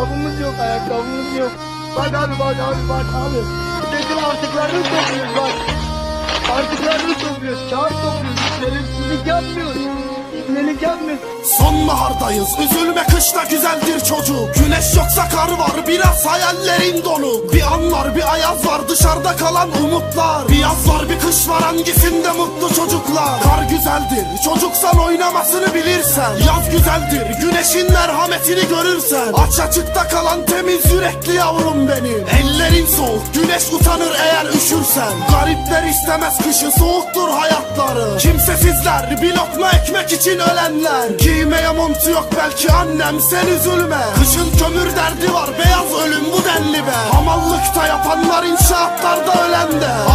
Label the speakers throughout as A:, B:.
A: ayakkabımız yok, ayakkabımız yok. Bak abi bak abi bak abi. Getir artıklarını topluyoruz bak. Artıklarını topluyoruz, kağıt topluyoruz. Şerefsizlik yapmıyoruz. İbnelik yapmıyoruz.
B: Sonbahardayız üzülme kışta güzeldir çocuk Güneş yoksa kar var biraz hayallerin dolu. Bir anlar bir ayaz var dışarıda kalan umutlar. Bir yaz var bir kış var hangisinde mutlu çocuklar? Kar güzeldir çocuksan oynamasını bilirsen. Yaz güzeldir güneşin merhametini görürsen. Aç açıkta kalan temiz yürekli yavrum benim. Ellerin soğuk güneş utanır eğer üşürsen. Garipler istemez kışı soğuktur hayatları. Kimsesizler bir lokma ekmek için ölenler. Giymeye montu yok belki annem sen üzülme. Kışın kömür derdi var beyaz ölüm bu denli be. Hamallıkta yapanlar inşaatlarda ölen de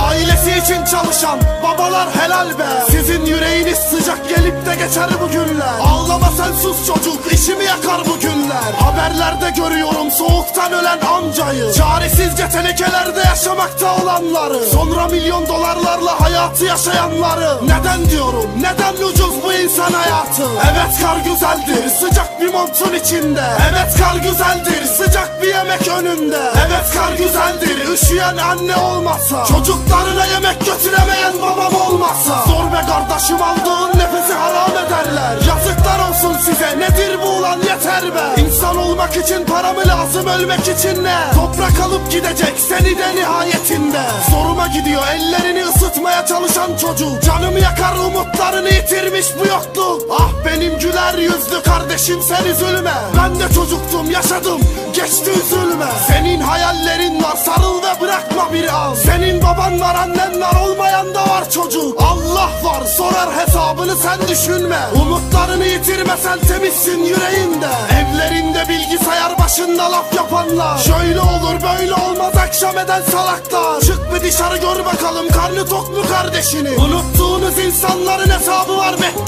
B: çalışan babalar helal be. Sizin yüreğiniz sıcak gelip de geçer bu günler. Ağlama sen sus çocuk işimi yakar bu günler. Haberlerde görüyorum soğuktan ölen amcayı. Çaresizce tenekelerde yaşamakta olanları. Sonra milyon dolarlarla hayatı yaşayanları. Neden diyorum neden ucuz bu insan hayatı? Evet kar güzeldir sıcak bir montun içinde. Evet kar güzeldir yemek önünde. Evet kar güzeldir üşüyen anne olmasa. Çocuklarına yemek götüremeyen babam olmasa. Zor be kardeşim aldığın nefesi haram ederler. Yazıklar olsun size nedir bu ulan yeter be. İnsan olmak için para mı lazım ölmek için ne? Toprak alıp gidecek seni de nihayetinde. Zoruma gidiyor ellerini ısıtmaya çalışan çocuk. Canımı yakar umutlarını yitirmiş bu yokluk Ah benim güler yüzlü kardeşim sen üzülme Ben de çocuktum yaşadım geçti üzülme Senin hayallerin var sarıl ve bırakma bir an. Senin baban var annen var olmayan da var çocuk. Allah var sorar hesabını sen düşünme. Umutlarını yitirmesen temizsin yüreğinde. Evlerinde bilgisayar başında laf yapanlar. Şöyle olur böyle olmaz akşam eden salaklar. Çık bir dışarı gör bakalım karnı tok mu kardeşini? Unuttuğunuz insanların hesabı var içinde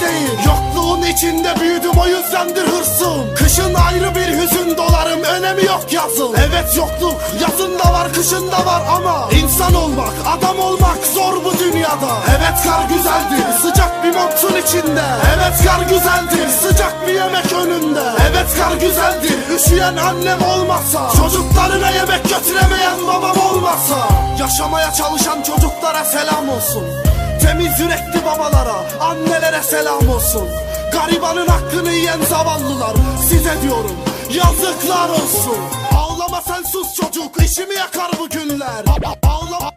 B: yüzdendir hırsım. Kışın ayrı bir hüzün dolarım. Önemi yok yazın. Evet yokluk yazın da var kışın da var ama insan olmak adam olmak zor bu dünyada. Evet kar güzeldir sıcak bir montun içinde. Evet kar güzeldir sıcak bir yemek önünde. Evet kar güzeldir üşüyen annem olmasa Çocuklarına yemek götüremeyen babam olmasa Yaşamaya çalışan çocuklara selam olsun. Temiz yürekli babalara, annelere selam olsun Garibanın hakkını yiyen zavallılar Size diyorum yazıklar olsun. Ağlama sen sus çocuk işimi yakar bu günler. Ağlama